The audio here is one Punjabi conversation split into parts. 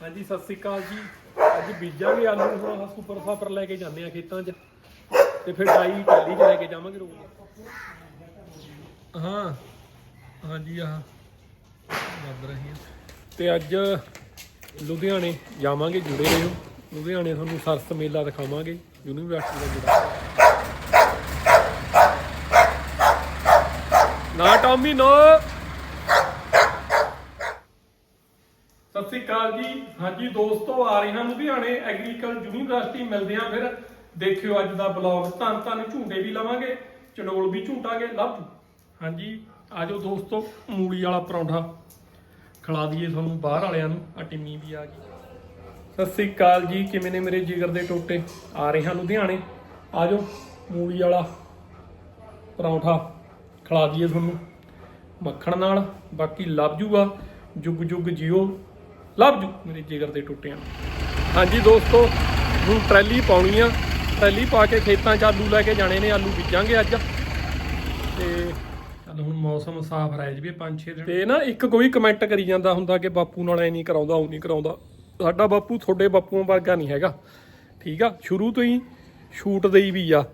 ਹਾਂਜੀ, ਸਤਿ ਸ੍ਰੀ ਅਕਾਲ ਜੀ। ਅੱਜ ਬੀਜਾਂਗੇ ਆਲੂ, ਹੁਣ ਸੁਪਰ ਫਾਸਟਰ ਲੈ ਕੇ ਜਾਂਦੇ ਆ ਖੇਤਾਂ 'ਚ। ਤੇ ਫਿਰ ਡਾਈ ਟੈਲੀ 'ਚ ਲੈ ਕੇ ਜਾਵਾਂਗੇ ਰੋਜ਼। ਹਾਂ, ਹਾਂਜੀ, ਆਹ ਲੱਗ ਰਹੀ ਹੈ ਤੇ ਅੱਜ ਲੁਧਿਆਣੇ ਜਾਵਾਂਗੇ ਜੁੜੇ ਰਹੋ। ਲੁਧਿਆਣੇ ਤੁਹਾਨੂੰ ਸਰਸ ਮੇਲਾ ਦਿਖਾਵਾਂਗੇ, ਯੂਨੀਵਰਸਿਟੀ ਦਾ ਜੁੜਾ ਨਾ, ਟਾਮੀ, ਨੋ। ਸ੍ਰੀ ਅਕਾਲ ਜੀ। ਹਾਂਜੀ ਦੋਸਤੋ, ਆ ਰਹੇ ਹਾਂ ਲੁਧਿਆਣੇ ਐਗਰੀਕਲ ਯੂਨੀਵਰਸਿਟੀ ਮਿਲਦੇ ਹਾਂ ਫਿਰ। ਦੇਖਿਓ ਅੱਜ ਦਾ ਬਲੌਗ ਧੰਨ ਧੰਨ, ਝੂਟੇ ਵੀ ਲਵਾਂਗੇ ਚਨੋਲ ਵੀ ਝੂਟਾਂਗੇ। ਲਵ ਹਾਂਜੀ ਆਜੋ ਦੋਸਤੋ, ਮੂਲੀ ਵਾਲਾ ਪਰੌਂਠਾ। ਖਿਲਾ ਦਈਏ ਤੁਹਾਨੂੰ ਬਾਹਰ ਵਾਲਿਆਂ ਨੂੰ। ਆ ਟਿੰਮੀ ਵੀ ਆ ਗਈ। ਸਤਿ ਸ੍ਰੀ ਅਕਾਲ ਜੀ। ਕਿਵੇਂ ਨੇ ਮੇਰੇ ਜਿਗਰ ਦੇ ਟੋਟੇ? ਆ ਰਹੇ ਹਾਂ ਲੁਧਿਆਣੇ। ਆਜੋ ਮੂਲੀ ਵਾਲਾ ਪਰੌਂਠਾ। ਖਿਲਾ ਦਈਏ ਤੁਹਾਨੂੰ। ਮੱਖਣ ਨਾਲ। ਬਾਕੀ ਲੱਭ ਜੂਗਾ ਜੁਗ ਜੁਗ ਜਿਓ। ਲੱਭ ਜੂ ਮੇਰੇ ਜਿਗਰ ਦੇ ਟੁੱਟਿਆਂ ਹਾਂਜੀ ਦੋਸਤੋ ਹੁਣ ਟਰੈਲੀ ਪਾਉਣੀ ਆ। ਟਰੈਲੀ ਪਾ ਕੇ ਖੇਤਾਂ 'ਚ ਆਲੂ ਲੈ ਕੇ ਜਾਣੇ ਨੇ ਆਲੂ ਬੀਜਾਂਗੇ ਅੱਜ। ਤੇ ਚੱਲ ਹੁਣ ਮੌਸਮ ਸਾਫ਼ ਰਹਿ ਜਵੇ 5-6 ਦਿਨ। ਤੇ ਨਾ ਇੱਕ ਕੋਈ ਕਮੈਂਟ ਕਰੀ ਜਾਂਦਾ ਹੁੰਦਾ ਕਿ ਬਾਪੂ ਨਾਲ ਐ ਨਹੀਂ ਕਰਾਉਂਦਾ ਉਹ ਨਹੀਂ ਕਰਾਉਂਦਾ। ਸਾਡਾ ਬਾਪੂ ਤੁਹਾਡੇ ਬਾਪੂਆਂ ਵਰਗਾ ਨਹੀਂ ਹੈਗਾ। ਠੀਕ ਆ ਸ਼ੁਰੂ ਤੋਂ ਹੀ ਛੂਟ ਦੇਈ ਵੀ ਆ।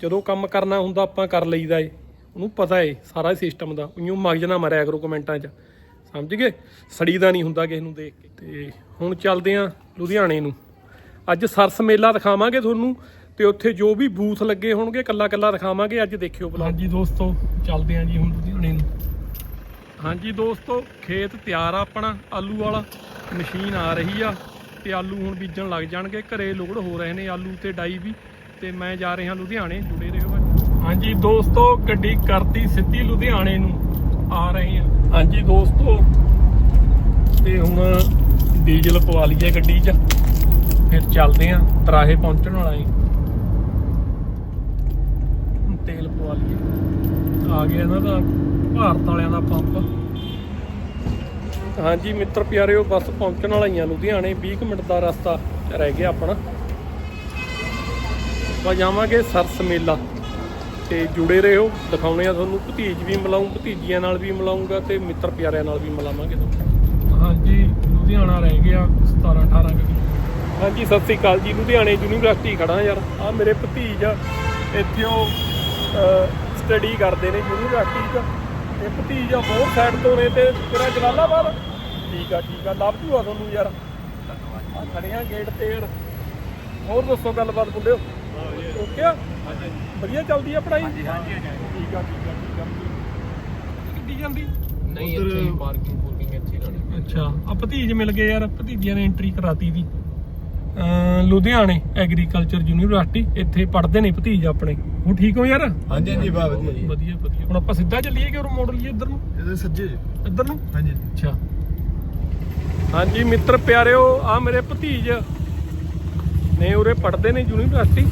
ਜਦੋਂ ਕੰਮ ਕਰਨਾ ਹੁੰਦਾ ਆਪਾਂ ਕਰ ਲਈਦਾ ਏ। ਉਹਨੂੰ ਪਤਾ ਏ ਸਾਰਾ ਸਿਸਟਮ ਦਾ। ਉਈਓ ਮਗਜ ਨਾ ਮਰਿਆ ਕਰੋ ਕਮੈਂਟਾਂ 'ਚ। ਸਮਝ ਗਏ? ਸੜੀਦਾ ਨਹੀਂ ਹੁੰਦਾ ਕਿਸੇ ਨੂੰ ਦੇਖ ਕੇ। ਤੇ ਹੁਣ ਚੱਲਦੇ ਆਂ ਲੁਧਿਆਣੇ ਨੂੰ। ਅੱਜ ਸਰਸ ਮੇਲਾ ਦਿਖਾਵਾਂਗੇ ਤੁਹਾਨੂੰ ਤੇ ਉੱਥੇ ਜੋ ਵੀ ਬੂਥ ਲੱਗੇ ਹੋਣਗੇ ਕੱਲਾ ਕੱਲਾ ਦਿਖਾਵਾਂਗੇ। ਅੱਜ ਦੇਖਿਓ ਬਲੌਗ। ਹਾਂਜੀ ਦੋਸਤੋ ਚੱਲਦੇ ਆਂ ਜੀ ਹੁਣ ਲੁਧਿਆਣੇ ਨੂੰ। ਹਾਂਜੀ ਦੋਸਤੋ ਖੇਤ ਤਿਆਰ ਆ ਆਪਣਾ ਆਲੂ ਵਾਲਾ। ਮਸ਼ੀਨ ਆ ਰਹੀ ਆ ਤੇ ਆਲੂ ਹੁਣ ਬੀਜਣ ਲੱਗ ਜਾਣਗੇ। ਘਰੇ ਲੋਡ ਹੋ ਰਹੇ ਨੇ ਆਲੂ ਤੇ ਡਾਈ ਵੀ। ਤੇ ਮੈਂ ਜਾ ਰਿਹਾ ਲੁਧਿਆਣੇ ਜੁੜੇ ਰਹੋ ਹਾਂਜੀ ਦੋਸਤੋ ਗੱਡੀ ਕਰਤੀ ਸਿੱਧੀ ਲੁਧਿਆਣੇ ਨੂੰ। ਆ ਰਹੇ ਹਾਂ ਹਾਂਜੀ ਦੋਸਤੋ, ਤੇ ਹੁਣ ਡੀਜ਼ਲ ਪਵਾ ਲਈਏ ਗੱਡੀ 'ਚ। ਫਿਰ ਚੱਲਦੇ ਆਂ, ਤਰਾਹੇ ਪਹੁੰਚਣ ਵਾਲਾ ਏ। ਹੁਣ ਤੇਲ ਪਵਾ ਲਈਏ। ਆ ਗਿਆ ਇਹਨਾਂ ਦਾ ਭਾਰਤ ਵਾਲਿਆਂ ਦਾ ਪੰਪ। ਹਾਂਜੀ ਮਿੱਤਰ ਪਿਆਰਿਓ, ਬੱਸ ਪਹੁੰਚਣ ਵਾਲਾ ਹੀ ਆ ਲੁਧਿਆਣੇ। 20 ਕੁ ਮਿੰਟ ਦਾ ਰਸਤਾ ਰਹਿ ਗਿਆ ਆਪਣਾ। ਆਪਾਂ ਜਾਵਾਂਗੇ ਸਰਸ ਮੇਲਾ। ਤੇ ਜੁੜੇ ਰਹੋ। ਦਿਖਾਉਣੇ ਆ ਤੁਹਾਨੂੰ। ਭਤੀਜ ਵੀ ਮਿਲਾਉਂ ਭਤੀਜੀਆਂ ਨਾਲ ਵੀ ਮਿਲਾਉਂਗਾ ਤੇ ਮਿੱਤਰ ਪਿਆਰਿਆਂ ਨਾਲ ਵੀ ਮਿਲਾਵਾਂਗੇ ਤੁਹਾਨੂੰ। ਹਾਂਜੀ ਲੁਧਿਆਣਾ ਰਹਿ ਗਿਆ 17 18 ਕਿਲੋ। ਹਾਂਜੀ ਸਤਿ ਸ੍ਰੀ ਅਕਾਲ ਜੀ। ਲੁਧਿਆਣੇ ਯੂਨੀਵਰਸਿਟੀ ਖੜਾ ਯਾਰ। ਆ ਮੇਰੇ ਭਤੀਜ ਆ। ਇੱਥੇ ਉਹ ਸਟੱਡੀ ਕਰਦੇ ਨੇ ਯੂਨੀਵਰਸਿਟੀ 'ਚ। ਤੇ ਭਤੀਜ ਆ ਬਹੁਤ ਸਾਈਡ ਤੋਂ ਨੇ ਤੇ ਤੇਰਾ ਜਲਾਲਾਬਾਦ ਠੀਕ ਆ ਠੀਕ ਆ। ਲੱਭ ਜੂਆ ਤੁਹਾਨੂੰ ਯਾਰ। ਆ ਖੜੇ ਆ ਗੇਟ ਤੇ ਯਾਰ। ਹੋਰ ਦੱਸੋ ਗੱਲਬਾਤ ਬੁੱਲਿਓ ਓਕੇ ਆ? ਵਧੀਆ ਚੱਲਦੀ ਆ ਪੜ੍ਹਾਈ? ਹਾਂਜੀ ਹਾਂਜੀ ਠੀਕ ਆ ਠੀਕ ਆ ਠੀਕ ਆ। ਕਿੱਡੀ ਜਾਂਦੀ? ਨਹੀਂ ਉੱਧਰ- ਇੱਥੇ ਪਾਰਕਿੰਗ ਪੂਰਕਿੰਗ ਇੱਥੇ ਲਾਣੀ ਅੱਛਾ ਆ ਭਤੀਜ ਮਿਲ ਗਏ ਯਾਰ ਭਤੀਜੀਆਂ ਨੇ ਐਂਟਰੀ ਕਰਾਤੀ ਦੀ। ਅਮ ਲੁਧਿਆਣੇ ਐਗਰੀਕਲਚਰ ਯੂਨੀਵਰਸਿਟੀ ਇੱਥੇ ਪੜ੍ਹਦੇ ਨੇ ਭਤੀਜ ਆਪਣੇ। ਉਹ ਠੀਕ ਹੋ ਯਾਰ? ਹਾਂਜੀ ਹਾਂਜੀ ਬਾ ਵਧੀਆ ਜੀ। ਵਧੀਆ ਵਧੀਆ। ਹੁਣ ਆਪਾਂ ਸਿੱਧਾ ਚੱਲੀਏ ਕਿ ਉਹ ਮੋੜ ਲਈਏ ਇੱਧਰ ਨੂੰ? ਇਹਦੇ ਸੱਜੇ ਇੱਧਰ ਨੂੰ? ਹਾਂਜੀ। ਅੱਛਾ। ਹਾਂਜੀ ਮਿੱਤਰ ਪਿਆਰਿਓ ਆ ਮੇਰੇ ਭਤੀਜ ਨੇ ਉਰੇ ਪੜ੍ਹਦੇ ਨੇ ਯੂਨੀਵਰਸਿਟੀ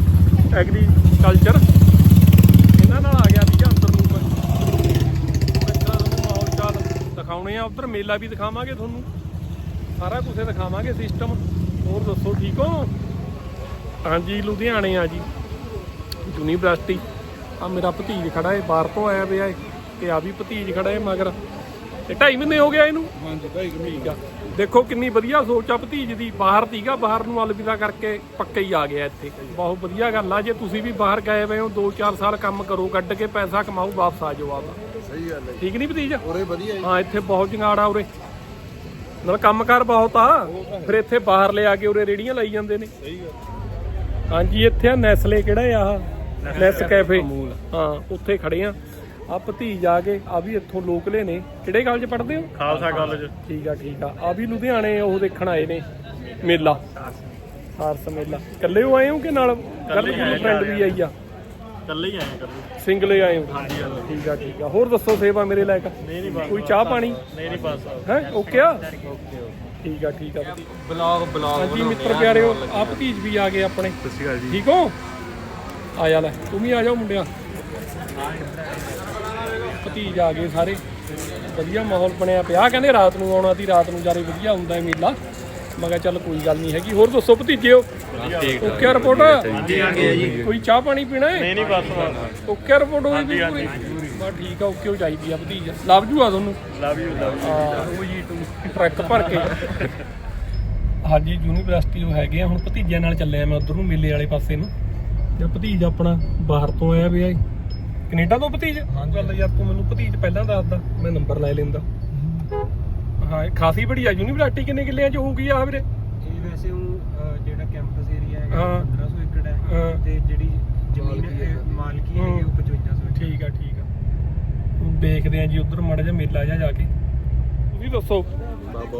ਐਗਰੀਕਲਚਰ ਇਹਨਾਂ ਨਾਲ ਆ ਗਿਆ ਸੀਗਾ ਅੰਦਰ ਨੂੰ ਮੈਂ ਬੱਚਾ ਤੁਹਾਨੂੰ ਮਾਹੌਲ ਚਾਲ ਦਿਖਾਉਣੇ ਆ ਉਧਰ ਮੇਲਾ ਵੀ ਦਿਖਾਵਾਂਗੇ ਤੁਹਾਨੂੰ। ਸਾਰਾ ਕੁਝ ਦਿਖਾਵਾਂਗੇ ਸਿਸਟਮ ਹੋਰ ਦੱਸੋ ਠੀਕ ਹੋ? ਹਾਂਜੀ ਲੁਧਿਆਣੇ ਆ ਜੀ ਯੂਨੀਵਰਸਿਟੀ। ਆ ਮੇਰਾ ਭਤੀਜ ਖੜਾ ਏ ਬਾਹਰ ਤੋਂ ਆਇਆ ਪਿਆ ਏ ਤੇ ਆ ਵੀ ਭਤੀਜ ਖੜਾ ਏ ਮਗਰ। ਤੇ ਢਾਈ ਮਹੀਨੇ ਹੋ ਗਿਆ ਇਹਨੂੰ? ਹਾਂਜੀ ਠੀਕ ਆ। ਦੇਖੋ ਕਿੰਨੀ ਵਧੀਆ ਸੋਚ ਆ ਭਤੀਜ ਦੀ। ਬਾਹਰ ਤੀਗਾ ਬਾਹਰ ਨੂੰ ਅਲਵਿਦਾ ਕਰਕੇ ਪੱਕਾ ਹੀ ਆ ਗਿਆ ਇੱਥੇ। ਬਹੁਤ ਵਧੀਆ ਗੱਲ ਆ ਜੇ ਤੁਸੀਂ ਵੀ ਬਾਹਰ ਗਏ ਹੋਏ ਹੋ 2-4 ਸਾਲ ਕੰਮ ਕਰੋ ਕੱਢ ਕੇ ਪੈਸਾ ਕਮਾਓ ਵਾਪਸ ਆ ਜਾਓ ਆਪਦਾ। ਸਹੀ ਗੱਲ ਹੈ ਠੀਕ ਨਹੀਂ ਭਤੀਜ? ਉਰੇ ਵਧੀਆ ਹਾਂ ਇੱਥੇ ਬਹੁਤ ਜੰਗਾੜ ਆ ਉਰੇ। ਨਾਲ ਕੰਮਕਾਰ ਬਹੁਤ ਆ। ਫਿਰ ਇੱਥੇ ਬਾਹਰ ਲੈ ਆ ਕੇ ਉਰੇ ਰੇੜੀਆਂ ਲਾਈ ਜਾਂਦੇ ਨੇ। ਸਹੀ ਗੱਲ ਹਾਂਜੀ ਇੱਥੇ ਆ ਨੈਸਲੇ ਕਿਹੜਾ ਆ? ਆਹ ਨੈਸ ਕੈਫੇ। ਹਾਂ ਉੱਥੇ ਖੜੇ ਆ। ਆ ਭਤੀਜ ਆ ਕੇ ਆ ਵੀ ਇੱਥੋਂ ਲੋਕਲੇ ਨੇ। ਕਿਹੜੇ ਕਾਲਜ ਪੜ੍ਹਦੇ ਹੋ? ਖਾਲਸਾ ਕਾਲਜ ਠੀਕ ਆ ਠੀਕ ਆ। ਆ ਵੀ ਲੁਧਿਆਣੇ ਉਹ ਦੇਖਣ ਆਏ ਨੇ। ਮੇਲਾ। ਸਾਰਸ। ਮੇਲਾ। ਇਕੱਲੇ ਹੋ ਆਏ ਹੋ ਕਿ ਨਾਲ ਗਰਲ ਫਰੈਂਡ ਵੀ ਆਈ ਆ? ਕੱਲੇ ਹੀ ਆਏ ਕਰਦੇ ਸਿੰਗਲੇ ਆਏ ਹੋ? ਠੀਕ ਆ ਠੀਕ ਆ। ਹੋਰ ਦੱਸੋ ਸੇਵਾ ਮੇਰੇ ਲਾਇਕ? ਨਹੀਂ ਨਹੀਂ ਬਸ। ਕੋਈ ਚਾਹ ਪਾਣੀ? ਨਹੀਂ ਨਹੀਂ ਬਸ। ਹੈ? ਓਕੇ ਆ? ਠੀਕ ਆ ਠੀਕ ਆ। ਬਲੌਗ ਬਲੌਗ ਹਾਂਜੀ ਮਿੱਤਰ ਪਿਆਰਿਓ ਆ ਭਤੀਜ ਵੀ ਆ ਗਏ ਆਪਣੇ। ਸਤਿ ਸ਼੍ਰੀ ਅਕਾਲ ਜੀ। ਠੀਕ ਹੋ? ਆ ਜਾ ਲੈ ਤੂੰ ਵੀ ਆ ਜਾਓ ਮੁੰਡਿਆ। ਭਤੀਜ ਆ ਗਏ ਸਾਰੇ। ਵਧੀਆ ਮਾਹੌਲ ਬਣਿਆ ਪਿਆ। ਕਹਿੰਦੇ ਰਾਤ ਨੂੰ ਆਉਣਾ ਸੀ ਰਾਤ ਨੂੰ ਜਾਰੇ ਵਧੀਆ ਹੁੰਦਾ ਹੈ ਮੇਲਾ। ਮੈਂ ਕਿਹਾ ਚੱਲ ਕੋਈ ਗੱਲ ਨਹੀਂ ਹੈਗੀ। ਹੋਰ ਦੱਸੋ ਭਤੀਜਿਓ? ਓਕੇ ਰਿਪੋਰਟ ਜੀ। ਕੋਈ ਚਾਹ ਪਾਣੀ ਪੀਣਾ ਹੈ? ਨਹੀਂ ਨਹੀਂ ਬਸ ਓਕੇ ਰਿਪੋਰਟ ਹੋਈ ਵੀ ਪੂਰੀ? ਬਸ ਠੀਕ ਆ ਓਕੇ ਹੋ ਚਾਹੀਦੀ ਆ ਭਤੀਜ। ਲੱਭ ਜੂਆ ਤੁਹਾਨੂੰ? ਲਵ ਯੂ ਲਵ ਹਾਂ ਉਹ ਜੀ ਟਰੱਕ ਭਰ ਕੇ। ਹਾਂਜੀ ਯੂਨੀਵਰਸਿਟੀ ਉਹ ਹੈਗੇ ਆ। ਹੁਣ ਭਤੀਜਿਆਂ ਨਾਲ ਚੱਲਿਆ ਮੈਂ ਉਧਰ ਨੂੰ ਮੇਲੇ ਵਾਲੇ ਪਾਸੇ ਨੂੰ। ਤੇ ਭਤੀਜ ਆਪਣਾ ਬਾਹਰ ਤੋਂ ਆਇਆ ਵੀ ਆ ਕੈਨੇਡਾ ਤੋਂ ਭਤੀਜ? ਚੱਲ ਯਾਰ ਤੂੰ ਮੈਨੂੰ ਭਤੀਜ ਪਹਿਲਾਂ ਦੱਸਦਾ ਮੈਂ ਨੰਬਰ ਲੈ ਲੈਂਦਾ। ਹਾਂ ਇਹ ਖਾਸੀ ਬੜੀ ਆ ਯੂਨੀਵਰਸਿਟੀ ਕਿੰਨੇ ਕਿੱਲਿਆਂ ਚ ਹੋਊਗੀ ਆ ਵੀਰੇ? ਇਹ ਵੈਸੇ ਉਹ ਅਹ, ਜਿਹੜਾ ਕੈਂਪਸ ਏਰੀਆ ਹੈਗਾ ਹਾਂ। 1500 ਏਕੜ ਹੈ। ਹਾਂ। ਤੇ ਜਿਹੜੀ ਜ਼ਮੀਨ ਹੈ ਮਾਲਕੀ ਹੈਗੀ ਉਹ 5500 ਏਕੜ। ਠੀਕ ਆ ਠੀਕ ਆ। ਹੁਣ ਦੇਖਦੇ ਆ ਜੀ ਉਧਰ ਮਾੜਾ ਜਿਹਾ ਮੇਲਾ ਜਾ ਜਾ ਕੇ। ਤੁਸੀਂ ਦੱਸੋ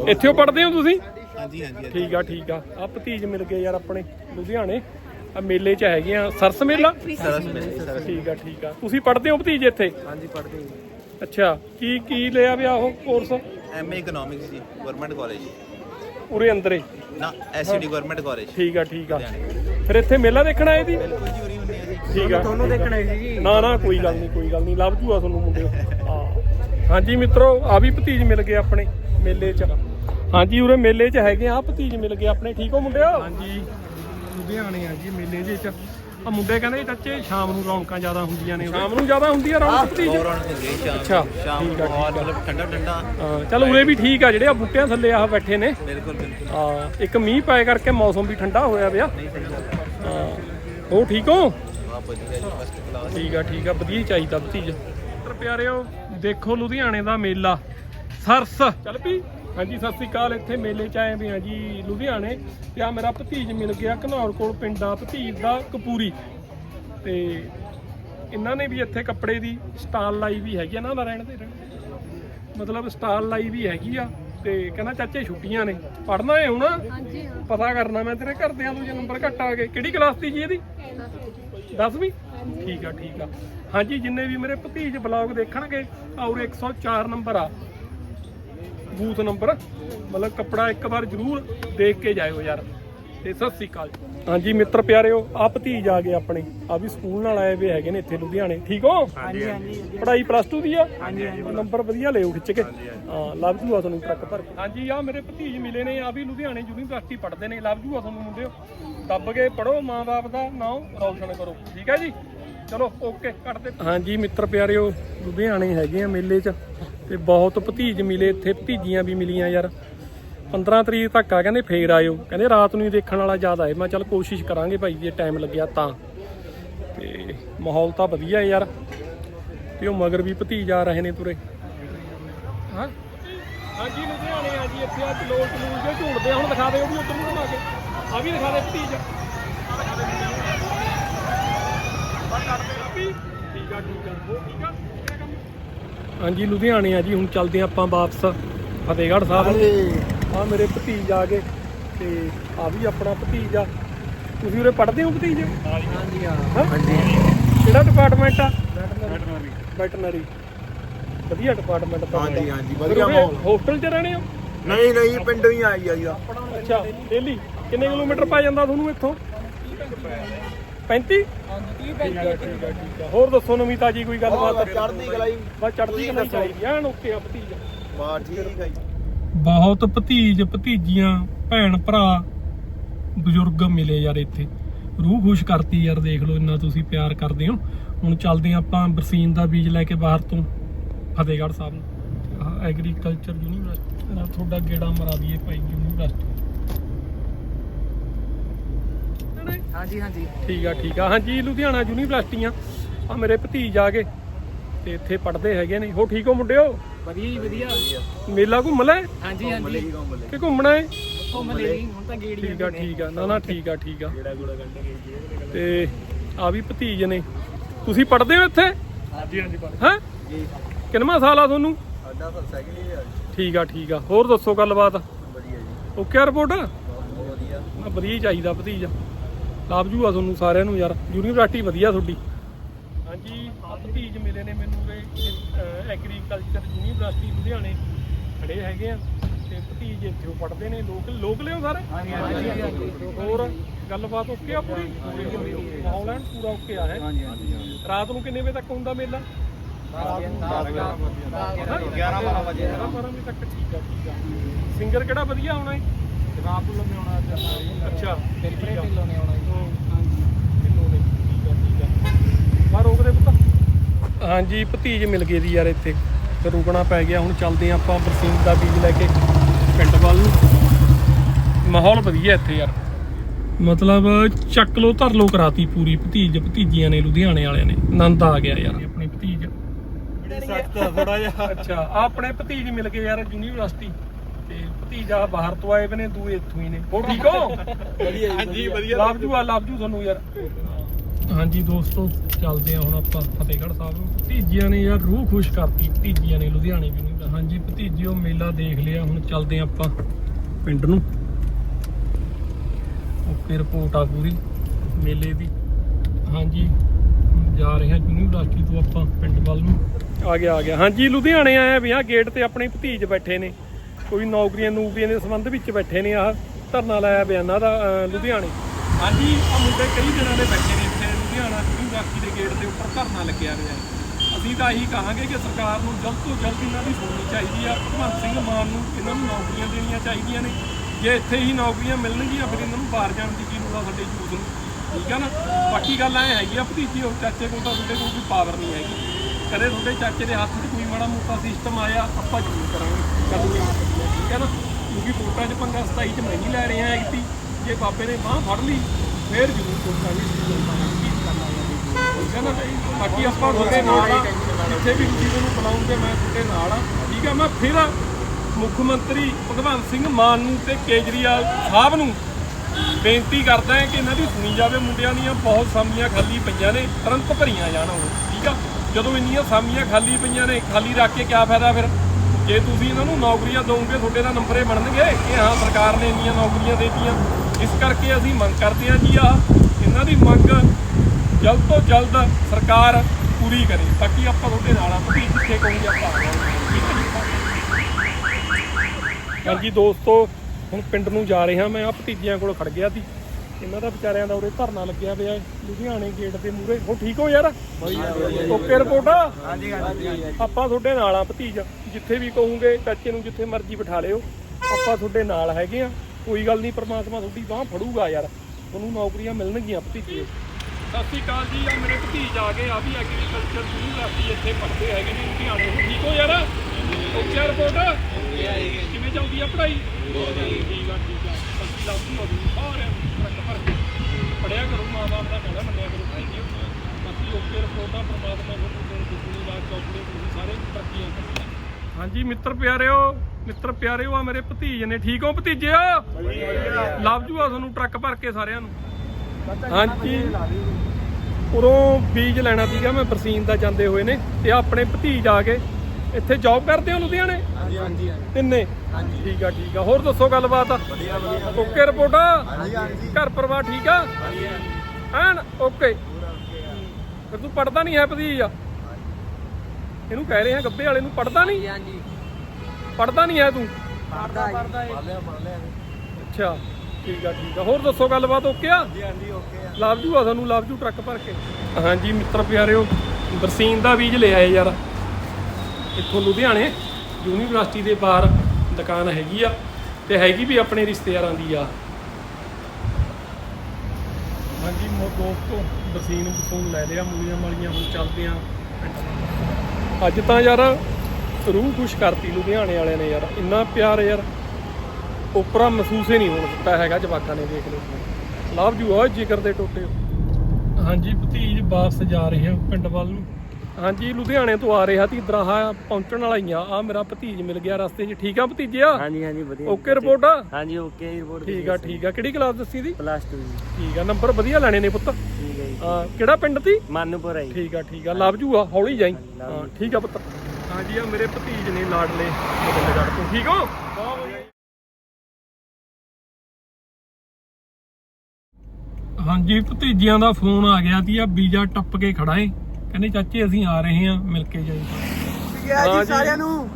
ਇੱਥੇ ਪੜਦੇ ਹੋ ਤੁਸੀਂ? ਹਾਂਜੀ ਹਾਂਜੀ ਠੀਕ ਆ ਠੀਕ ਆ। ਆ ਭਤੀਜ ਮਿਲ ਗਏ ਯਾਰ ਆਪਣੇ ਲੁਧਿਆਣੇ। ਆ ਮੇਲੇ ਚ ਹੈਗੇ ਆ ਸਰਸ ਮੇਲਾ? ਸਰਸ ਮਿਲ ਸਰਸ ਠੀਕ ਆ ਠੀਕ ਆ। ਤੁਸੀਂ ਪੜਦੇ ਹੋ ਭਤੀਜ ਇੱਥੇ? ਹਾਂਜੀ ਪੜ੍ਹਦੇ ਹਾਂ ਅੱਛਾ ਕੀ ਕੀ ਲਿਆ ਵਿਆ ਉਹ ਕੋਰਸ ਐਮਏ ਇਕਨੋਮਿਕਸ ਜੀ ਗਵਰਨਮੈਂਟ ਕਾਲਜ ਉਰੇ ਅੰਦਰੇ ਨਾ ਐਸਸੀਡੀ ਗਵਰਨਮੈਂਟ ਕਾਲਜ ਠੀਕ ਆ ਠੀਕ ਆ। ਫਿਰ ਇੱਥੇ ਮੇਲਾ ਦੇਖਣ ਆਏ ਦੀ ਬਿਲਕੁਲ ਜੀ ਉਰੀ ਹੁੰਦੀ ਹੈ ਜੀ। ਠੀਕ ਆ। ਤੁਹਾਨੂੰ ਦੇਖਣਾ ਸੀ ਜੀ। ਨਾ ਨਾ ਕੋਈ ਗੱਲ ਨਹੀਂ ਕੋਈ ਗੱਲ ਨਹੀਂ। ਲੱਭ ਜੂਆ ਤੁਹਾਨੂੰ ਮੁੰਡੇ ਹਾਂ। ਹਾਂਜੀ ਮਿੱਤਰੋ ਆ ਵੀ ਭਤੀਜ ਮਿਲ ਗਏ ਆਪਣੇ ਮੇਲੇ 'ਚ। ਹਾਂਜੀ ਉਰੇ ਮੇਲੇ 'ਚ ਹੈਗੇ ਆ ਪਤੀਜ ਮਿਲ ਗਏ ਆਪਣੇ। ਠੀਕ ਹੋ ਮੁੰਡਿਓ? ਹਾਂਜੀ। ਲੁਧਿਆਣੇ ਆ ਜੀ ਮੇਲੇ ਜੇ 'ਚ ਆ ਮੁੰਡੇ ਕਹਿੰਦੇ ਚਾਚੇ ਸ਼ਾਮ ਨੂੰ ਰੌਣਕਾਂ ਜ਼ਿਆਦਾ ਹੁੰਦੀਆਂ ਨੇ ਸ਼ਾਮ ਨੂੰ ਜ਼ਿਆਦਾ ਹੁੰਦੀ ਆ ਰੌਣਕ ਪਤੀਜ ਹੋਰ ਰੌਣਕ ਹੁੰਦੀ ਹੈ ਸ਼ਾਮ ਅੱਛਾ, ਸ਼ਾਮ ਨੂੰ ਮਤਲਬ ਠੰਡਾ ਠੰਡਾ। ਹਾਂ ਚਲ ਉਰੇ ਵੀ ਠੀਕ ਆ ਜਿਹੜੇ ਆ ਬੂਟਿਆਂ ਥੱਲੇ ਆ ਬੈਠੇ ਨੇ। ਬਿਲਕੁਲ ਬਿਲਕੁਲ। ਹਾਂ ਇੱਕ ਮੀਂਹ ਪਏ ਕਰਕੇ ਮੌਸਮ ਵੀ ਠੰਡਾ ਹੋਇਆ ਪਿਆ। ਹਾਂ ਉਹ ਠੀਕ ਹੋ? ਵਾਹ ਵਧੀਆ ਜੀ ਫਸਟ ਕਲਾਸ ਠੀਕ ਆ ਠੀਕ ਆ ਵਧੀਆ ਹੀ ਚਾਹੀਦਾ ਭਤੀਜ ਪਿਆਰਿਓ ਦੇਖੋ ਲੁਧਿਆਣੇ ਦਾ ਮੇਲਾ। ਸਰਸ। ਚੱਲ ਪਈ ਹਾਂਜੀ ਸਤਿ ਸ੍ਰੀ ਅਕਾਲ। ਇੱਥੇ ਮੇਲੇ ਚ ਆਏ ਵੀ ਆ ਜੀ ਲੁਧਿਆਣੇ ਤੇ ਆ ਮੇਰਾ ਭਤੀਜ ਮਿਲ ਗਿਆ ਘਨੌਰ ਕੋਲ ਪਿੰਡ ਆ ਭਤੀਜ ਦਾ ਕਪੂਰੀ। ਤੇ ਇਹਨਾਂ ਨੇ ਵੀ ਇੱਥੇ ਕੱਪੜੇ ਦੀ ਸਟਾਲ ਲਾਈ ਵੀ ਹੈਗੀ ਆ ਨਾ ਦਾ ਰਹਿਣ ਦੇ ਦੇ। ਮਤਲਬ ਸਟਾਲ ਲਾਈ ਵੀ ਹੈਗੀ ਆ ਤੇ ਕਹਿੰਦਾ ਚਾਚੇ ਛੁੱਟੀਆਂ ਨੇ। ਪੜਨਾ ਹੈ ਹੁਣ? ਹਾਂਜੀ ਹਾਂ। ਪਤਾ ਕਰਨਾ ਮੈਂ ਤੇਰੇ ਘਰਦਿਆਂ ਤੋਂ ਜੇ ਨੰਬਰ ਘੱਟ ਆ ਗਏ। ਕਿਹੜੀ ਕਲਾਸ ਦੀ ਜੀ ਇਹਦੀ? 10ਵੀਂ ਠੀਕ ਆ ਠੀਕ ਆ। ਹਾਂਜੀ ਜਿੰਨੇ ਵੀ ਮੇਰੇ ਭਤੀਜ ਬਲੌਗ ਦੇਖਣਗੇ ਔਰ 104 ਨੰਬਰ ਆ। ਬੂਥ ਨੰਬਰ ਮਤਲਬ ਕੱਪੜਾ ਇੱਕ ਵਾਰ ਜ਼ਰੂਰ ਦੇਖ ਕੇ ਜਾਇਓ ਯਾਰ। ਤੇ ਸਤਿ ਸ੍ਰੀ ਅਕਾਲ। ਹਾਂਜੀ ਮਿੱਤਰ ਪਿਆਰਿਓ ਆ ਭਤੀਜ ਆ ਗਏ ਆਪਣੇ। ਆ ਵੀ ਸਕੂਲ ਨਾਲ ਆਏ ਵੇ ਹੈਗੇ ਨੇ ਇੱਥੇ ਲੁਧਿਆਣੇ। ਠੀਕ ਹੋ? ਹਾਂਜੀ ਹਾਂਜੀ ਪੜਾਈ ਪਲੱਸ 2 ਦੀ ਆ? ਹਾਂਜੀ ਨੰਬਰ ਵਧੀਆ ਲਿਓ ਖਿੱਚ ਕੇ। ਹਾਂ ਲੱਭ ਜੂਆ ਤੁਹਾਨੂੰ ਟਰੱਕ ਭਰ ਕੇ। ਹਾਂਜੀ ਆ ਮੇਰੇ ਭਤੀਜ ਮਿਲੇ ਨੇ। ਆ ਵੀ ਲੁਧਿਆਣੇ ਯੂਨੀਵਰਸਿਟੀ ਪੜ੍ਹਦੇ ਨੇ। ਲੱਭ ਜੂਆ ਤੁਹਾਨੂੰ ਮੁੰਡਿਓ। ਦੱਬ ਕੇ ਪੜੋ ਮਾਂ-ਬਾਪ ਦਾ ਨਾਮ ਰੌਸ਼ਨ ਕਰੋ। ਠੀਕ ਹੈ ਜੀ? ਚਲੋ ਓਕੇ ਕੱਟਦੇ। ਹਾਂਜੀ ਮਿੱਤਰ ਪਿਆਰਿਓ ਲੁਧਿਆਣੇ ਹੈਗੇ ਆ ਮੇਲੇ 'ਚ। ਤੇ ਬਹੁਤ ਭਤੀਜ ਮਿਲੇ ਇੱਥੇ ਭਤੀਜੀਆਂ ਵੀ ਮਿਲੀਆਂ ਯਾਰ। 15 ਤਰੀਕ ਤੱਕ ਆ ਕਹਿੰਦੇ ਫੇਰ ਆਇਓ। ਕਹਿੰਦੇ ਰਾਤ ਨੂੰ ਹੀ ਦੇਖਣ ਵਾਲਾ ਜ਼ਿਆਦਾ ਹੈ। ਮੈਂ ਚੱਲ ਕੋਸ਼ਿਸ਼ ਕਰਾਂਗੇ ਭਾਈ ਜੇ ਟਾਈਮ ਲੱਗਿਆ ਤਾਂ। ਤੇ ਮਾਹੌਲ ਤਾਂ ਵਧੀਆ ਹੈ ਯਾਰ। ਤੇ ਉਹ ਮਗਰ ਵੀ ਭਤੀਜ ਆ ਰਹੇ ਨੇ ਤੁਰੇ। ਹਾਂ? ਹਾਂਜੀ ਲੁਧਿਆਣੇ ਆ ਜੀ ਇੱਥੇ ਅੱਜ ਲੋਕ ਨੂੰ ਜੇ ਝੂੜਦੇ ਆ, ਹੁਣ ਦਿਖਾ ਦਿਓ ਵੀ ਉੱਧਰ ਨੂੰ ਘੁਮਾ ਕੇ। ਆ ਵੀ ਦਿਖਾ ਦੇ ਭਤੀਜ। ਠੀਕ ਆ ਠੀਕ ਆ। ਉਹ ਠੀਕ ਆ? ਹਾਂਜੀ ਲੁਧਿਆਣੇ ਆ ਜੀ ਹੁਣ ਚੱਲਦੇ ਆ ਆਪਾਂ ਵਾਪਸ ਫਤਿਹਗੜ੍ਹ ਸਾਹਿਬ। ਆ ਮੇਰੇ ਭਤੀਜ ਆ ਗਏ ਤੇ ਆ ਵੀ ਆਪਣਾ ਭਤੀਜ ਆ। ਤੁਸੀਂ ਉਰੇ ਪੜ੍ਹਦੇ ਹੋ ਭਤੀਜ? ਹਾਂਜੀ ਹਾਂ। ਹਾਂ? ਕਿਹੜਾ ਡਿਪਾਰਟਮੈਂਟ ਆ? ਵੈਟਰਨਰੀ ਵਧੀਆ ਡਿਪਾਰਟਮੈਂਟ ਤਾਂ ਹਾਂਜੀ, ਹਾਂਜੀ, ਵਧੀਆ ਮਾਹੌਲ। ਹੋਸਟਲ 'ਚ ਰਹਿਣੇ ਹੋ? ਨਹੀਂ ਨਹੀਂ ਪਿੰਡੋਂ ਹੀ ਆਈ ਆ ਜੀ। ਅੱਛਾ ਡੇਲੀ ਕਿੰਨੇ ਕਿਲੋਮੀਟਰ ਪੈ ਜਾਂਦਾ ਤੁਹਾਨੂੰ ਇੱਥੋਂ? 35 ਠੀਕ ਆ ਠੀਕ ਆ ਠੀਕ ਆ। ਹੋਰ ਦੱਸੋ ਨਵੀਂ ਤਾਜੀ ਕੋਈ ਗੱਲਬਾਤ? ਚੜ੍ਹਦੀ ਕਲਾ ਜੀ ਬਸ ਚੜ੍ਹਦੀ ਕਲਾ ਹੀ ਚਾਹੀਦੀ ਐਨ ਓਕੇ ਆ ਭਤੀਜ। ਬਾ ਠੀਕ ਆ ਜੀ। ਬਹੁਤ ਭਤੀਜ ਭਤੀਜੀਆਂ ਭੈਣ ਭਰਾ ਬਜ਼ੁਰਗ ਮਿਲੇ ਯਾਰ ਇੱਥੇ। ਰੂਹ ਖੁਸ਼ ਕਰਤੀ ਯਾਰ ਦੇਖ ਲਓ ਇੰਨਾ ਤੁਸੀਂ ਪਿਆਰ ਕਰਦੇ ਹੋ। ਹੁਣ ਚੱਲਦੇ ਹਾਂ ਆਪਾਂ ਬਰਸੀਨ ਦਾ ਬੀਜ ਲੈ ਕੇ ਬਾਹਰ ਤੋਂ ਫਤਿਹਗੜ੍ਹ ਸਾਹਿਬ ਨੂੰ। ਐਗਰੀਕਲਚਰ ਯੂਨੀਵਰਸਿਟੀ ਨਾਲ ਤੁਹਾਡਾ ਗੇੜਾ ਮਰਾ ਦਈਏ ਭਾਈ ਯੂਨੀਵਰਸਿਟੀ। ਹਾਂਜੀ ਹਾਂਜੀ। ਠੀਕ ਆ ਠੀਕ ਆ। ਹਾਂਜੀ ਲੁਧਿਆਣਾ ਯੂਨੀਵਰਸਿਟੀਆਂ। ਆ ਮੇਰੇ ਭਤੀਜ ਆ ਗਏ। ਤੇ ਇੱਥੇ ਪੜ੍ਹਦੇ ਹੈਗੇ ਨੇ। ਹੋ ਠੀਕ ਹੋ ਮੁੰਡਿਓ? ਵਧੀਆ ਜੀ ਵਧੀਆ। ਮੇਲਾ ਘੁੰਮ ਲੈ ਹਾਂਜੀ ਹਾਂਜੀ। ਕਿ ਘੁੰਮਣਾ ਹੈ ਘੁੰਮ ਲਈ ਹੁਣ ਤਾਂ ਗੇੜੀ ਠੀਕ ਆ ਠੀਕ ਆ। ਨਾ ਨਾ ਠੀਕ ਆ ਠੀਕ ਆ। ਤੇ ਆ ਵੀ ਭਤੀਜ ਨੇ। ਤੁਸੀਂ ਪੜ੍ਹਦੇ ਹੋ ਇੱਥੇ? ਹਾਂਜੀ ਹਾਂਜੀ ਹੈ? ਕਿੰਨਵਾਂ ਸਾਲ ਆ ਤੁਹਾਨੂੰ? ਸਾਡਾ ਤਾਂ ਸੈਕਿੰਡ ਇਅਰ ਠੀਕ ਆ ਠੀਕ ਆ। ਹੋਰ ਦੱਸੋ ਗੱਲਬਾਤ? ਵਧੀਆ ਜੀ। ਓਕੇ ਆ ਰਿਪੋਰਟ? ਵਧੀਆ। ਨਾ ਵਧੀਆ ਚਾਹੀਦਾ ਭਤੀਜ। ਲਾਭ ਜੂਆ ਤੁਹਾਨੂੰ ਸਾਰਿਆਂ ਨੂੰ ਯਾਰ। ਯੂਨੀਵਰਸਿਟੀ ਵਧੀਆ ਤੁਹਾਡੀ। ਹਾਂਜੀ ਆ ਭਤੀਜ ਮਿਲੇ ਨੇ ਮੈਨੂੰ ਰੇ ਐਗਰੀਕਲਚਰ ਯੂਨੀਵਰਸਿਟੀ ਲੁਧਿਆਣੇ ਖੜੇ ਹੈਗੇ ਆ ਤੇ ਭਤੀਜ ਇੱਥੇ ਪੜ੍ਹਦੇ ਨੇ ਲੋਕ ਲੋਕ ਲਿਓ ਸਾਰੇ? ਹਾਂਜੀ ਹਾਂਜੀ ਹੋਰ ਗੱਲਬਾਤ ਓਕੇ ਆ ਪੂਰੀ? ਮਾਹੌਲ ਐਨ ਪੂਰਾ ਓਕੇ ਆ ਹੈ? ਹਾਂਜੀ ਹਾਂਜੀ ਰਾਤ ਨੂੰ ਕਿੰਨੇ ਵਜੇ ਤੱਕ ਹੁੰਦਾ ਮੇਲਾ? ਰਾਤ ਨੂੰ 11 12 ਵਜੇ 11 12 ਵਜੇ ਤੱਕ ਠੀਕ ਆ ਠੀਕ ਆ। ਸਿੰਗਰ ਕਿਹੜਾ ਵਧੀਆ ਆਉਣਾ ਹੈ ਜਵਾਬ ਨੂੰ ਆਉਣਾ ਚਾਹੀਦਾ ਅੱਛਾ। ਤੇਰੀ ਪਰੇ ਢਿੱਲੋਂ ਨੇ ਆਉਣਾ ਕਿਲੋ ਨੇ ਠੀਕ ਆ ਠੀਕ ਆ ਬਾਹਰ ਰੋਕਦੇ ਪੁੱਤ। ਹਾਂਜੀ ਭਤੀਜ ਮਿਲ ਗਏ ਦੀ ਯਾਰ ਇੱਥੇ। ਤੇ ਰੁਕਣਾ ਪੈ ਗਿਆ ਹੁਣ ਚੱਲਦੇ ਹਾਂ ਆਪਾਂ ਬਰਸੀਨ ਦਾ ਬੀਜ ਲੈ ਕੇ ਪਿੰਡ ਵੱਲ ਨੂੰ। ਮਾਹੌਲ ਵਧੀਆ ਇੱਥੇ ਯਾਰ। ਮਤਲਬ ਚੱਕ ਲੋ ਧਰ ਲੋ ਕਰਾਤੀ ਪੂਰੀ ਭਤੀਜ ਭਤੀਜੀਆਂ ਨੇ ਲੁਧਿਆਣੇ ਵਾਲਿਆਂ ਨੇ। ਆਨੰਦ ਆ ਗਿਆ ਯਾਰ। ਆਪਣੇ ਭਤੀਜ। ਸਖਤ ਥੋੜਾ ਜਿਹਾ। ਅੱਛਾ ਆਪਣੇ ਭਤੀਜ ਮਿਲ ਗਏ ਯਾਰ ਯੂਨੀਵਰਸਿਟੀ। ਤੇ ਭਤੀਜ ਬਾਹਰ ਤੋਂ ਆਏ ਵੇ ਨੇ ਦੂਏ ਇੱਥੋਂ ਹੀ ਨੇ। ਹੋ ਠੀਕ ਹੋ? ਵਧੀਆ ਹਾਂਜੀ ਵਧੀਆ। ਲਵ ਜੂ ਆ ਲਵ ਜੂ ਤੁਹਾਨੂੰ ਯਾਰ। ਹਾਂਜੀ ਦੋਸਤੋ ਚੱਲਦੇ ਆ ਹੁਣ ਆਪਾਂ ਫਤਿਹਗੜ੍ਹ ਸਾਹਿਬ ਨੂੰ। ਭਤੀਜੀਆਂ ਨੇ ਯਾਰ ਰੂਹ ਖੁਸ਼ ਕਰਤੀ ਭਤੀਜੀਆਂ ਨੇ ਲੁਧਿਆਣੇ ਵੀ ਨਹੀਂ। ਹਾਂਜੀ ਭਤੀਜਿਓ ਮੇਲਾ ਦੇਖ ਲਿਆ ਹੁਣ ਚੱਲਦੇ ਆ ਆਪਾਂ ਪਿੰਡ ਨੂੰ। ਓਕੇ ਰਿਪੋਰਟ ਆ ਪੂਰੀ ਮੇਲੇ ਦੀ। ਹਾਂਜੀ ਜਾ ਰਹੇ ਹਾਂ ਯੂਨੀਵਰਸਿਟੀ ਤੋਂ ਆਪਾਂ ਪਿੰਡ ਵੱਲ ਨੂੰ। ਆ ਗਿਆ ਆ ਗਿਆ। ਹਾਂਜੀ ਲੁਧਿਆਣੇ ਆਏ ਆ ਵੀ ਆ ਗੇਟ ਤੇ ਆਪਣੇ ਭਤੀਜ ਬੈਠੇ ਨੇ। ਕੋਈ ਨੌਕਰੀਆਂ ਨੂਕਰੀਆਂ ਦੇ ਸੰਬੰਧ ਵਿੱਚ ਬੈਠੇ ਨੇ ਆ ਧਰਨਾ ਲਾਇਆ ਬਿਆਨਾ ਦਾ ਲੁਧਿਆਣੇ। ਹਾਂਜੀ ਆ ਮੁੰਡੇ ਕਈ ਦਿਨਾਂ ਦੇ ਬੈਠੇ ਨੇ ਇੱਥੇ ਲੁਧਿਆਣਾ ਯੂਨੀਵਰਸਿਟੀ ਦੇ ਗੇਟ ਦੇ ਉੱਪਰ ਧਰਨਾ ਲੱਗਿਆ ਹੋਇਆ ਹੈ ਅਸੀਂ ਤਾਂ ਇਹੀ ਕਹਾਂਗੇ ਕਿ ਸਰਕਾਰ ਨੂੰ ਜਲਦ ਤੋਂ ਜਲਦ ਇਹਨਾਂ ਦੀ ਸੁਣਨੀ ਚਾਹੀਦੀ ਆ। ਭਗਵੰਤ ਸਿੰਘ ਮਾਨ ਨੂੰ ਇਹਨਾਂ ਨੂੰ ਨੌਕਰੀਆਂ ਦੇਣੀਆਂ ਚਾਹੀਦੀਆਂ ਨੇ। ਜੇ ਇੱਥੇ ਹੀ ਨੌਕਰੀਆਂ ਮਿਲਣਗੀਆਂ, ਫਿਰ ਇਹਨਾਂ ਨੂੰ ਬਾਹਰ ਜਾਣ ਦੀ ਕੀ ਲੋੜ ਆ ਸਾਡੇ ਯੂਥ ਨੂੰ? ਠੀਕ ਆ ਨਾ? ਬਾਕੀ ਗੱਲ ਐ ਹੈਗੀ ਆ ਭਤੀਜੀ, ਉਹ ਚਾਚੇ ਕੋਲ ਤਾਂ ਤੁਹਾਡੇ ਕੋਲ ਕੋਈ ਪਾਵਰ ਨਹੀਂ ਹੈਗੀ। ਕਦੇ ਤੁਹਾਡੇ ਚਾਚੇ ਦੇ ਹੱਥ 'ਚ ਕੋਈ ਮਾੜਾ ਮੋਟਾ ਸਿਸਟਮ ਆਇਆ, ਆਪਾਂ ਜ਼ਰੂਰ ਕਰਾਂਗੇ। ਕਰਾਂਗੇ ਠੀਕ ਹੈ ਨਾ ਕਿਉਂਕਿ ਵੋਟਾਂ 'ਚ ਪੰਗਾ 27 'ਚ ਮੈਂ ਨਹੀਂ ਲੈ ਰਿਹਾ ਐਗਤੀ ਜੇ ਬਾਬੇ ਨੇ ਬਾਹ ਫੜ ਲਈ ਫੇਰ ਜ਼ਰੂਰ ਸੋਚਾਂਗੇ ਕੀ ਕਰਨਾ ਹੈ ਠੀਕ ਹੈ ਨਾ? ਬਾਕੀ ਆਪਾਂ ਤੁਹਾਡੇ ਨਾਲ ਆ ਜਿੱਥੇ ਵੀ ਤੁਸੀਂ ਮੈਨੂੰ ਬੁਲਾਉਂਗੇ ਮੈਂ ਤੁਹਾਡੇ ਨਾਲ ਆ। ਠੀਕ ਹੈ ਮੈਂ ਫਿਰ ਮੁੱਖ ਮੰਤਰੀ ਭਗਵੰਤ ਸਿੰਘ ਮਾਨ ਨੂੰ ਤੇ ਕੇਜਰੀਵਾਲ ਸਾਹਿਬ ਨੂੰ ਬੇਨਤੀ ਕਰਦਾ ਹੈ ਕਿ ਇਹਨਾਂ ਦੀ ਸੁਣੀ ਜਾਵੇ। ਮੁੰਡਿਆਂ ਦੀਆਂ ਬਹੁਤ ਸਾਮੀਆਂ ਖਾਲੀ ਪਈਆਂ ਨੇ ਤੁਰੰਤ ਭਰੀਆਂ ਜਾਣ ਉਹ। ਠੀਕ ਆ? ਜਦੋਂ ਇੰਨੀਆਂ ਸਾਮੀਆਂ ਖਾਲੀ ਪਈਆਂ ਨੇ ਖਾਲੀ ਰੱਖ ਕੇ ਕੀ ਫਾਇਦਾ ਫਿਰ? ਜੇ ਤੁਸੀਂ ਇਹਨਾਂ ਨੂੰ ਨੌਕਰੀਆਂ ਦੋਗੇ ਤੁਹਾਡੇ ਦਾ ਨੰਬਰੇ ਬਣਨਗੇ ਕਿ ਹਾਂ, ਸਰਕਾਰ ਨੇ ਇੰਨੀਆਂ ਨੌਕਰੀਆਂ ਦੇਤੀਆਂ। ਇਸ ਕਰਕੇ ਅਸੀਂ ਮੰਗ ਕਰਦੇ ਹਾਂ ਜੀ ਆ ਇਹਨਾਂ ਦੀ ਮੰਗ ਜਲਦ ਤੋਂ ਜਲਦ ਸਰਕਾਰ ਪੂਰੀ ਕਰੇ, ਤਾਂ ਕਿ ਆਪਾਂ ਤੁਹਾਡੇ ਨਾਲ ਆ, ਤੁਸੀਂ ਕਿੱਥੇ ਕਹੋਗੇ ਆਪਾਂ ਹਾਂਜੀ ਦੋਸਤੋ, ਹੁਣ ਪਿੰਡ ਨੂੰ ਜਾ ਰਹੇ ਹਾਂ ਮੈਂ ਆ ਭਤੀਜਿਆਂ ਕੋਲ ਖੜ ਗਿਆ ਸੀ। ਇਹਨਾਂ ਦਾ ਵਿਚਾਰਿਆਂ ਦਾ ਉਰੇ ਧਰਨਾ ਲੱਗਿਆ ਪਿਆ ਹੈ, ਲੁਧਿਆਣੇ ਗੇਟ ਦੇ ਮੂਹਰੇ। ਉਹ ਠੀਕ ਹੋ ਯਾਰ? ਓਕੇ ਰਿਪੋਰਟ ਹਾਂਜੀ ਹਾਂਜੀ ਆਪਾਂ ਤੁਹਾਡੇ ਨਾਲ ਆ ਭਤੀਜ। ਜਿੱਥੇ ਵੀ ਕਹੋਗੇ ਚਾਚੇ ਨੂੰ ਜਿੱਥੇ ਮਰਜ਼ੀ ਬਿਠਾ ਲਿਓ। ਆਪਾਂ ਤੁਹਾਡੇ ਨਾਲ ਹੈਗੇ ਆ। ਕੋਈ ਗੱਲ ਨਹੀਂ ਪ੍ਰਮਾਤਮਾ ਤੁਹਾਡੀ ਬਾਹ ਫੜੂਗਾ ਯਾਰ। ਤੁਹਾਨੂੰ ਨੌਕਰੀਆਂ ਮਿਲਣਗੀਆਂ ਭਤੀਜੇ। ਸਤਿ ਸ਼੍ਰੀ ਅਕਾਲ ਜੀ। ਆ ਮੇਰੇ ਭਤੀਜ ਆ ਗਏ। ਆ ਵੀ ਐਗਰੀਕਲਚਰ ਯੂਨੀਵਰਸਿਟੀ ਇੱਥੇ ਪੜ੍ਹਦੇ ਹੈਗੇ ਨੇ ਲੁਧਿਆਣੇ। ਤੋਂ ਠੀਕ ਹੋ ਯਾਰ? ਓਕੇ ਰਿਪੋਰਟ ਕਿਵੇਂ ਚੱਲਦੀ ਆ ਪੜ੍ਹਾਈ? ਠੀਕ ਆ ਠੀਕ ਆ। ਅਸੀਂ ਲੱਗਦੀ ਹੋ ਗਈ ਸਾਰਿਆਂ ਪੜਿਆ ਕਰੋ, ਮਾਂ ਬਾਪ ਦਾ ਕਹਿਣਾ ਮੰਨਿਆ ਕਰੋ ਥੈਂਕ ਯੂ ਬਾਕੀ ਓਕੇ ਰਿਪੋਰਟ ਆ, ਪ੍ਰਮਾਤਮਾ ਤੁਹਾਨੂੰ ਦਿਨ ਦੁਗਣੀ ਰਾਤ ਤੁਸੀਂ ਸਾਰੇ ਤਰੱਕੀਆਂ ਕਰੋ ਹਾਂਜੀ, ਮਿੱਤਰ ਪਿਆਰਿਓ ਮਿੱਤਰ ਪਿਆਰਿਓ ਆ ਮੇਰੇ ਭਤੀਜ ਨੇ। ਠੀਕ ਹੋ ਭਤੀਜਿਓ? ਲੱਭ ਜੂ ਆ ਤੁਹਾਨੂੰ ਟਰੱਕ ਭਰ ਕੇ ਸਾਰਿਆਂ ਨੂੰ। ਹਾਂਜੀ। ਉਰੋਂ ਬੀਜ ਲੈਣਾ ਸੀਗਾ ਮੈਂ, ਬਰਸੀਨ ਦਾ ਜਾਂਦੇ ਹੋਏ ਨੇ, ਤੇ ਆਪਣੇ ਭਤੀਜ ਆ ਕੇ ਇੱਥੇ ਜੌਬ ਕਰਦੇ ਹੋ ਲੁਧਿਆਣੇ? ਹਾਂਜੀ ਹਾਂਜੀ ਤਿੰਨੇ? ਹਾਂਜੀ। ਠੀਕ ਆ ਠੀਕ ਆ। ਹੋਰ ਦੱਸੋ ਗੱਲਬਾਤ? ਵਧੀਆ ਵਧੀਆ ਓਕੇ ਰਿਪੋਰਟ? ਹਾਂਜੀ ਹਾਂਜੀ। ਘਰ ਪਰਿਵਾਰ ਠੀਕ ਆ? ਐਨ ਓਕੇ। ਫਿਰ ਤੂੰ ਪੜਦਾ ਨਹੀਂ ਹੈ ਭਤੀਜ? ਆ ਇਹਨੂੰ ਕਹਿ ਰਹੇ ਆ ਗੱਬੇ ਵਾਲੇ ਨੂੰ ਪੜਦਾ ਨਹੀਂ? ਹਾਂਜੀ ਪੜਦਾ ਨਹੀਂ ਹੈ ਤੂੰ? ਪੜਦਾ ਪੜਦਾ ਪੜ ਲਿਆ ਪੜ ਲਿਆ। ਅੱਛਾ। ਠੀਕ ਆ ਠੀਕ ਆ। ਹੋਰ ਦੱਸੋ ਗੱਲਬਾਤ ਓਕੇ ਆ? ਹਾਂਜੀ ਹਾਂਜੀ ਓਕੇ ਆ। ਲਵ ਜੂ ਆ ਸਾਨੂੰ ਲਵ ਜੂ ਟਰੱਕ ਭਰ ਕੇ। ਹਾਂਜੀ ਮਿੱਤਰ ਪਿਆਰਿਓ ਬਰਸੀਨ ਦਾ ਬੀਜ ਲੈ ਆਏ ਯਾਰ। ਇੱਥੋਂ ਲੁਧਿਆਣੇ ਯੂਨੀਵਰਸਿਟੀ ਦੇ ਬਾਹਰ ਦੁਕਾਨ ਹੈਗੀ ਆ ਤੇ ਹੈਗੀ ਵੀ ਆਪਣੇ ਰਿਸ਼ਤੇਦਾਰਾਂ ਦੀ ਆ। ਹਾਂਜੀ ਮੋ ਦੋਸਤੋ ਬਰਸੀਨ ਬਸੂਨ ਲੈ ਲਿਆ ਮੂਲੀਆਂ ਮਾਲੀਆਂ ਹੁਣ ਚੱਲਦੇ ਆ। ਅੱਜ ਤਾਂ ਯਾਰ ਰੂਹ ਖੁਸ਼ ਕਰਤੀ ਲੁਧਿਆਣੇ ਵਾਲਿਆਂ ਨੇ ਯਾਰ ਇੰਨਾ ਪਿਆਰ ਯਾਰ। ਉਪਰਾ ਮਹਿਸੂਸ ਹੀ ਨਹੀਂ ਹੋਣ ਦਿੱਤਾ ਹੈਗਾ ਜਵਾਕਾਂ ਨੇ ਦੇਖ ਲਓ। ਲਵ ਜੂ ਆ ਜਿਗਰ ਦੇ ਟੋਟੇ। ਹਾਂਜੀ ਭਤੀਜ ਵਾਪਸ ਜਾ ਰਹੇ ਹਾਂ ਪਿੰਡ ਵੱਲ ਨੂੰ। ਹਾਂਜੀ ਲੁਧਿਆਣੇ ਤੋਂ ਆ ਰਿਹਾ ਸੀ ਦਰਾਹਾ ਪਹੁੰਚਣ ਵਾਲਾ ਹੀ ਆ। ਆ ਮੇਰਾ ਭਤੀਜ ਮਿਲ ਗਿਆ ਰਸਤੇ 'ਚ। ਠੀਕ ਆ ਭਤੀਜਿਆ ਹਾਂਜੀ ਹਾਂਜੀ ਵਧੀਆ ਓਕੇ ਰਿਪੋਰਟ ਆ? ਹਾਂਜੀ ਓਕੇ ਰਿਪੋਰਟ ਠੀਕ ਆ ਠੀਕ ਆ। ਕਿਹੜੀ ਕਲਾਸ ਦੱਸੀ ਦੀ? ਪਲੱਸ 2 ਜੀ। ਠੀਕ ਆ ਨੰਬਰ ਵਧੀਆ ਲੈਣੇ ਨੇ ਪੁੱਤ। ਠੀਕ ਹੈ ਜੀ ਹਾਂ ਕਿਹੜਾ ਪਿੰਡ ਸੀ? ਮਾਨੂਪੁਰ ਹੈ ਜੀ। ਠੀਕ ਆ ਠੀਕ ਆ। ਲਵ ਜੂ ਆ ਹੌਲੀ ਜਾਈ। ਹਾਂ. ਠੀਕ ਆ ਪੁੱਤ। ਹਾਂਜੀ ਆ ਮੇਰੇ ਭਤੀਜ ਨੇ ਲਾਡਲੇ ਗੋਬਿੰਦਗੜ੍ਹ ਤੋਂ। ਠੀਕ ਹੋ? ਬਹੁਤ ਵਧੀਆ ਹਾਂਜੀ ਭਤੀਜਿਆਂ ਦਾ ਫੋਨ ਆ ਗਿਆ ਸੀ ਆ ਵੀਜ਼ਾ ਟੱਪ ਕੇ ਖੜਾ ਏ। ਕਹਿੰਦੇ ਚਾਚੇ ਅਸੀਂ ਆ ਰਹੇ ਹਾਂ ਮਿਲ ਕੇ ਜਾਈ। ਹਾਂ ਜੀ। ਸਾਰਿਆਂ ਨੂੰ।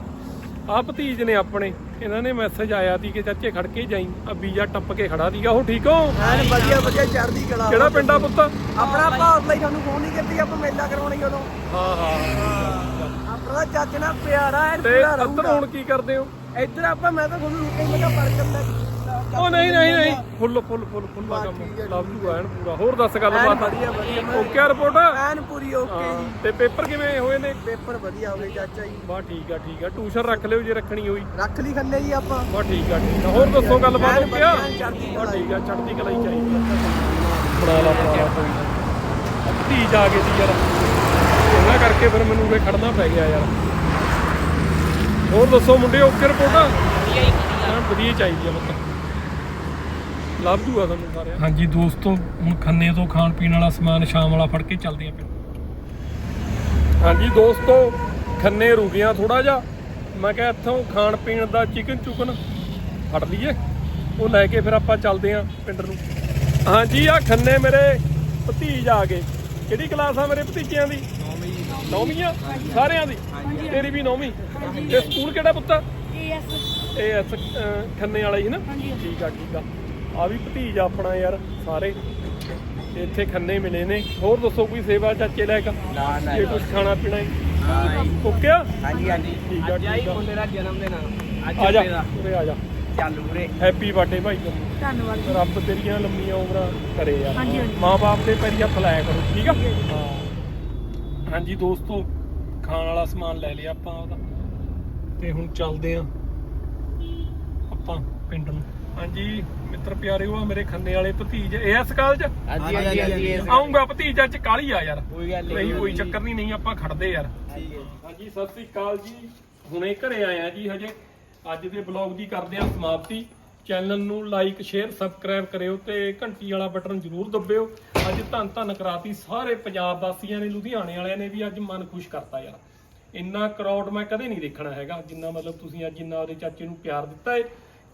ਆ ਭਤੀਜ ਨੇ ਆਪਣੇ ਇਹਨਾਂ ਨੇ ਮੈਸੇਜ ਆਇਆ ਸੀ ਕਿ ਚਾਚੇ ਖੜ ਕੇ ਜਾਈ ਆ ਵੀਜ਼ਾ ਟੱਪ ਕੇ ਖੜਾ ਸੀਗਾ ਉਹ ਠੀਕ ਹੋ? ਐਨ ਵਧੀਆ ਵਧੀਆ ਚੜ੍ਹਦੀ ਕਲਾ ਕਿਹੜਾ ਪਿੰਡ ਆ ਪੁੱਤ? ਆਪਣਾ ਭਾਰਤ ਲਈ ਤੁਹਾਨੂੰ ਫੋਨ ਨਹੀਂ ਕੀਤੀ ਆਪਾਂ ਮੇਲਾ ਕਰਵਾਉਣੀ ਉਦੋਂ। ਹਾਂ ਹਾਂ। ਆਪਣਾ ਨਾਲ ਪਿਆਰਾ ਐਨ ਤੇ ਪੂਰਾ ਅੰਦਰ ਰਹੂਗਾ। ਹੁਣ ਕੀ ਕਰਦੇ ਹੋ? ਇੱਧਰ ਆਪਾਂ ਮੈਂ ਤਾਂ ਤੁਹਾਨੂੰ ਰੁਕੇ ਮੈਂ ਕਿਹਾ ਪੜ ਜਾਂਦਾ ਉਹ ਨਹੀਂ ਨਹੀਂ ਨਹੀਂ। ਫੁੱਲ ਫੁੱਲ ਫੁੱਲ ਫੁੱਲ ਕੰਮ। ਲਵ ਯੂ ਐਨ ਪੂਰਾ। ਹੋਰ ਦੱਸ ਗੱਲ ਐਨ ਬਾਤ ਵਧੀਆ। ਵਧੀਆ ਓਕੇ ਰਿਪੋਰਟ ਐਨ ਪੂਰੀ ਓਕੇ ਜੀ। ਤੇ ਪੇਪਰ ਕਿਵੇਂ ਹੋਏ ਨੇ? ਪੇਪਰ ਵਧੀਆ ਹੋ ਗਏ ਚਾਚਾ ਜੀ। ਬਾ ਠੀਕ ਆ ਠੀਕ ਆ। ਟਿਊਸ਼ਨ ਰੱਖ ਲਿਓ ਜੇ ਰੱਖਣੀ ਹੋਈ। ਰੱਖ ਲਈ ਖੰਨੇ ਜੀ ਆਪਾਂ। ਬਾ ਠੀਕ ਆ ਠੀਕ ਆ। ਹੋਰ ਦੱਸੋ ਗੱਲਬਾਤ ਬਾ ਕਲਾ ਠੀਕ ਆ ਚੜ੍ਹਦੀ ਕਲਾ ਹੀ ਚਾਹੀਦੀ ਆ। ਬੜਾ ਲਾ ਬੜਾ ਕੋਈ ਨਾ। ਧੀ ਜਾ ਕੇ ਦੀ ਯਾਰ। ਇਹਨਾਂ ਕਰਕੇ ਫਿਰ ਮੈਨੂੰ ਉਰੇ ਖੜਨਾ ਪੈ ਗਿਆ ਯਾਰ। ਹੋਰ ਦੱਸੋ ਮੁੰਡੇ ਓਕੇ ਰਿਪੋਰਟ ਵਧੀਆ ਹੀ ਵਧੀਆ। ਚਾਹੀਦੀ ਆ ਮਤਲਬ ਲੱਭ ਜੂਗਾ ਤੁਹਾਨੂੰ ਸਾਰੇ ਹਾਂਜੀ ਦੋਸਤੋ ਹੁਣ ਖੰਨੇ ਤੋਂ ਖਾਣ ਪੀਣ ਵਾਲਾ ਸਮਾਨ ਸ਼ਾਮ ਵਾਲਾ ਫੜ ਕੇ ਚੱਲਦੇ ਆ ਫਿਰ ਹਾਂਜੀ ਦੋਸਤੋ ਖੰਨੇ ਰੁਕਿਆ ਥੋੜਾ ਜਿਹਾ। ਮੈਂ ਕਿਹਾ ਇੱਥੋਂ ਖਾਣ ਪੀਣ ਦਾ ਚਿਕਨ ਚੁਕਨ ਫੜ ਲਈਏ। ਉਹ ਲੈ ਕੇ ਫਿਰ ਆਪਾਂ ਚੱਲਦੇ ਆ ਪਿੰਡ ਨੂੰ। ਹਾਂਜੀ ਆ ਖੰਨੇ ਮੇਰੇ ਭਤੀਜ ਆ ਗਏ। ਕਿਹੜੀ ਕਲਾਸ ਆ ਮੇਰੇ ਭਤੀਜਿਆਂ ਦੀ? ਨੌਵੀਂ ਆ? ਸਾਰਿਆਂ ਦੀ? ਤੇਰੀ ਵੀ ਨੌਵੀਂ? ਤੇ ਸਕੂਲ ਕਿਹੜਾ ਪੁੱਤ? ਇਹ ਐਸ। ਖੰਨੇ ਵਾਲਾ ਹੀ ਨਾ? ਠੀਕ ਆ ਠੀਕ ਆ। ਆ ਵੀ ਭਤੀਜ ਆਪਣਾ ਯਾਰ ਸਾਰੇ। ਇੱਥੇ ਖੰਨੇ ਮਿਲੇ ਨੇ। ਹੋਰ ਦੱਸੋ ਕੋਈ ਸੇਵਾ ਚਾਚੇ ਲੈ ਕੇ? ਜੇ ਕੁਝ ਖਾਣਾ ਪੀਣਾ ਹੈ? ਓਕੇ ਆ ਹਾਂਜੀ ਹਾਂਜੀ। ਠੀਕ ਆ ਆ। ਮੁੰਡੇ ਦਾ ਜਨਮ ਦਿਨ ਆ। ਅੱਜ ਆ ਜਾ ਮੁੰਡੇ ਦਾ। ਉਰੇ ਆ ਜਾ। ਚੱਲ ਉਰੇ। ਹੈਪੀ ਬਰਥਡੇ ਭਾਈ ਧੰਨਵਾਦ ਰੱਬ ਤੇਰੀਆਂ ਲੰਮੀਆਂ ਉਮਰਾਂ ਕਰੇ ਯਾਰ। ਹਾਂਜੀ, ਹਾਂਜੀ। ਮਾਂ-ਬਾਪ ਦੇ ਪੈਰੀ ਹੱਥ ਲਾਇਆ ਕਰੋ ਠੀਕ ਆ? ਹਾਂ ਹਾਂਜੀ ਦੋਸਤੋ ਖਾਣ ਵਾਲਾ ਸਮਾਨ ਲੈ ਲਿਆ ਆਪਾਂ ਉਹਦਾ ਤੇ ਹੁਣ ਚੱਲਦੇ ਆਂ ਆਪਾਂ ਪਿੰਡ ਨੂੰ। ਹਾਂਜੀ ਮਿੱਤਰ ਪਿਆਰਿਓ ਆ ਮੇਰੇ ਖੰਨੇ ਵਾਲੇ ਭਤੀਜ। ਇਹ ਇਸ ਕਾਲ ਚ? ਹਾਂਜੀ ਹਾਂਜੀ ਹਾਂਜੀ ਆਉਂਗਾ ਭਤੀਜਾ ਚ ਕਾਲੀ ਆ ਯਾਰ। ਕੋਈ ਗੱਲ ਨਹੀਂ। ਕੋਈ ਚੱਕਰ ਨਹੀਂ ਨਹੀਂ ਆਪਾਂ ਖੜਦੇ ਯਾਰ। ਠੀਕ ਹੈ ਹਾਂਜੀ ਸਤਿ ਸ੍ਰੀ ਅਕਾਲ ਜੀ। ਹੁਣੇ ਘਰੇ ਆਏ ਆ ਜੀ ਹਜੇ। ਅੱਜ ਦੇ ਬਲੌਗ ਦੀ ਕਰਦੇ ਆ ਸਮਾਪਤੀ। ਚੈਨਲ ਨੂੰ ਲਾਈਕ ਸ਼ੇਅਰ ਸਬਸਕ੍ਰਾਈਬ ਕਰਿਓ ਤੇ ਘੰਟੀ ਵਾਲਾ ਬਟਨ ਜ਼ਰੂਰ ਦਬਿਓ। ਅੱਜ ਧੰਨ ਧੰਨ ਕਰਾਤੀ ਸਾਰੇ ਪੰਜਾਬ ਵਾਸੀਆਂ ਨੇ ਲੁਧਿਆਣੇ ਵਾਲਿਆਂ ਨੇ ਵੀ ਅੱਜ ਮਨ ਖੁਸ਼ ਕਰਤਾ ਯਾਰ। ਇੰਨਾ ਕਰਾਊਡ ਮੈਂ ਕਦੇ ਨਹੀਂ ਦੇਖਣਾ ਹੈਗਾ ਜਿੰਨਾ ਮਤਲਬ ਤੁਸੀਂ ਅੱਜ ਇੰਨਾ ਉਹਦੇ ਚਾਚੇ ਨੂੰ ਪਿਆਰ ਦਿੱਤਾ ਏ।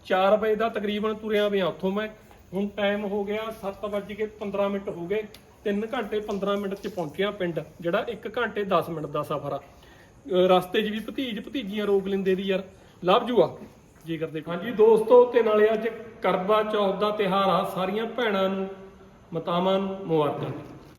4 ਵਜੇ ਦਾ ਤਕਰੀਬਨ ਤੁਰਿਆ ਪਿਆ ਉੱਥੋਂ ਮੈਂ। ਹੁਣ ਟਾਈਮ ਹੋ ਗਿਆ 7:15 ਮਿੰਟ ਹੋ ਗਏ। 3 ਘੰਟੇ 15 ਮਿੰਟ 'ਚ ਪਹੁੰਚਿਆ ਪਿੰਡ, ਜਿਹੜਾ 1 ਘੰਟੇ 10 ਮਿੰਟ ਦਾ ਸਫ਼ਰ ਆ। ਰਸਤੇ 'ਚ ਵੀ ਭਤੀਜ ਭਤੀਜੀਆਂ ਰੋਕ ਲੈਂਦੇ ਦੀ ਯਾਰ। ਲੱਭ ਜੂਆ ਜੀ ਕਰਦੇ ਹਾਂਜੀ, ਦੋਸਤੋ, ਤੇ ਨਾਲੇ ਅੱਜ ਕਰਵਾ ਚੌਥ ਦਾ ਤਿਹਾਰ ਆ। ਸਾਰੀਆਂ ਭੈਣਾਂ ਨੂੰ, ਮਾਤਾਵਾਂ ਨੂੰ ਮੁਬਾਰਕਾਂ।